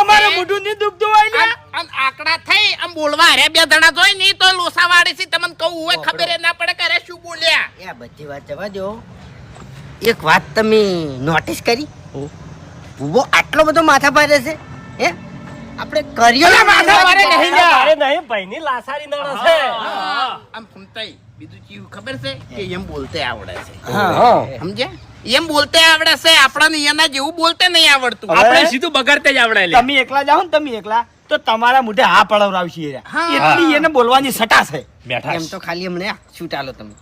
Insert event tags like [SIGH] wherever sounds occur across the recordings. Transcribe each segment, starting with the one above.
અમારે મોઢું ની દુખતું હોય ને? આમ આકડા થઈ આમ બોલવા રે બે જણા જોઈ ની તો લોસાવાડી તમને કહું હોય ખબર ના પડે કે શું બોલ્યા? એ બધી વાત જવા દો. એક વાત તમે નોટિસ કરી? ભૂવો આટલો બધો માથા પાડે છે હે? આપણે કર્યો માથા પાડે નહીં. અરે નહીં ભાઈની લાસારી નળ છે. આમ ફૂમતાઈ બીજું ચીવ ખબર છે કે એમ બોલતે આવડે છે. હા. હા. સમજે એમ બોલતે આવડે છે આપણાને એના જેવું બોલતે નહીં આવડતું. આપણે સીધું બગાડતે જ આવડે તમે એકલા જાઓ ને તમે એકલા તો તમારા મોઢે હા પડાવરાવશી. એટલી એને બોલવાની સટા છે. બેઠા એમ તો ખાલી હમણે છૂટાલો તમે.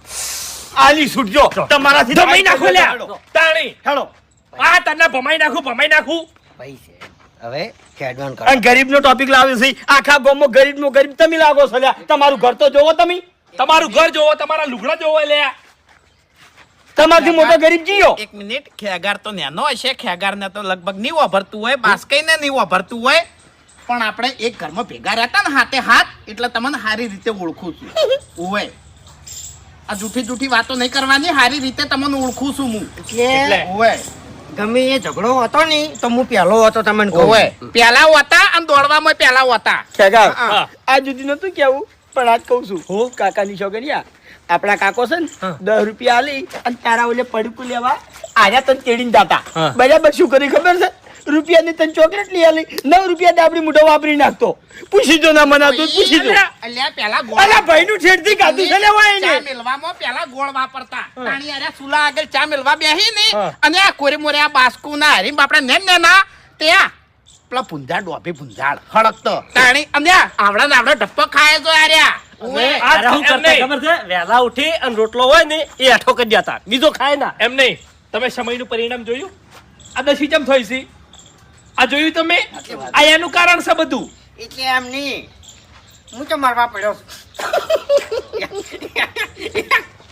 આલી છૂટજો તમારાથી ભમાઈ નાખો લ્યા. તાણી. હેડો. આ તને ભમાઈ નાખું ભમાઈ નાખું. ભાઈ છે. હવે ખેડવાન કરો. અને ગરીબનો ટોપિક લાવે છે. આખા ગામમાં ગરીબનો ગરીબ તમે લાગો છો લ્યા. તમારું ઘર તો જોવો તમે. તમારું ઘર જોવો તમારા લુગડા જોવો લે તમારથી મોટો ગરીબ જીયો એક મિનિટ ખેગાર તો નેનો હશે ખેગાર ને તો લગભગ નહીં વાપરતું હોય બાસ્કઈ ને નહીં વાપરતું હોય. પણ આપણે એક ઘરમાં ભેગા રહેતા ને હાથે હાથ એટલે તમને સારી રીતે ઓળખું છું. [LAUGHS] ઓવે. આ જૂઠી જૂઠી વાતો નહીં કરવાની સારી રીતે તમને ઓળખું છું હું. એટલે ઓવે. ગમે એ ઝઘડો હતો ને તો હું પહેલો હતો તમને કહું. પેલા હતા અને દોડવામાં પેલા હતા. આ જુદી નતું કેવું પણ આજ કહું છું હું? કાકાની છોકરીયા આપણા કાકો છે ને દસ રૂપિયા આલી અને તારા ઓલે પડકું લેવા આયા તને તેડીને દાતા. બરાબર શું કરી ખબર છે? રૂપિયાની તને ચોકલેટ લઈ આલી નવ રૂપિયા ડાબડી મોઢો વાપરી નાખતો. પૂછી જો ના મનાતું પૂછી જો. અલ્યા પેલા ગોળ અલા ભાઈનું છેડથી ગાધું છે લેવા એને ચા મેલવામાં પેલા ગોળ વાપરતા. તાણી અરે સુલા આગળ ચા મેલવા બેહી ને અને આ કોરે મોરે આ બાસ્કુ ના હરીમ ને ને ના ત્યાં પેલા ભુંજાળ ડોબી પુંજાળ હળકતો. તાણી આ આવડા ને આવડા ડપ્પો ખાય તો આર્યા. ઓવે. હું કરતા ખબર છે? વહેલા ઉઠી અને રોટલો હોય ને એ આઠો કરી જતા બીજો ખાય ના. એમ નહીં. તમે સમયનું પરિણામ જોયું? આ દસી ચમ થઈ છે. આ જોયું તમે? આ એનું કારણ છે બધું. એટલે એમ નહીં. હું તો મારવા પડ્યો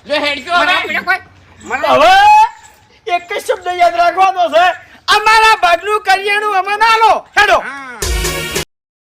જો હેડજો મારવા હવે. પડ્યો કોઈ? મારવા- એક જ શબ્દ યાદ રાખવાનો છે. કરિયાણું અમને ના લો. હેડો.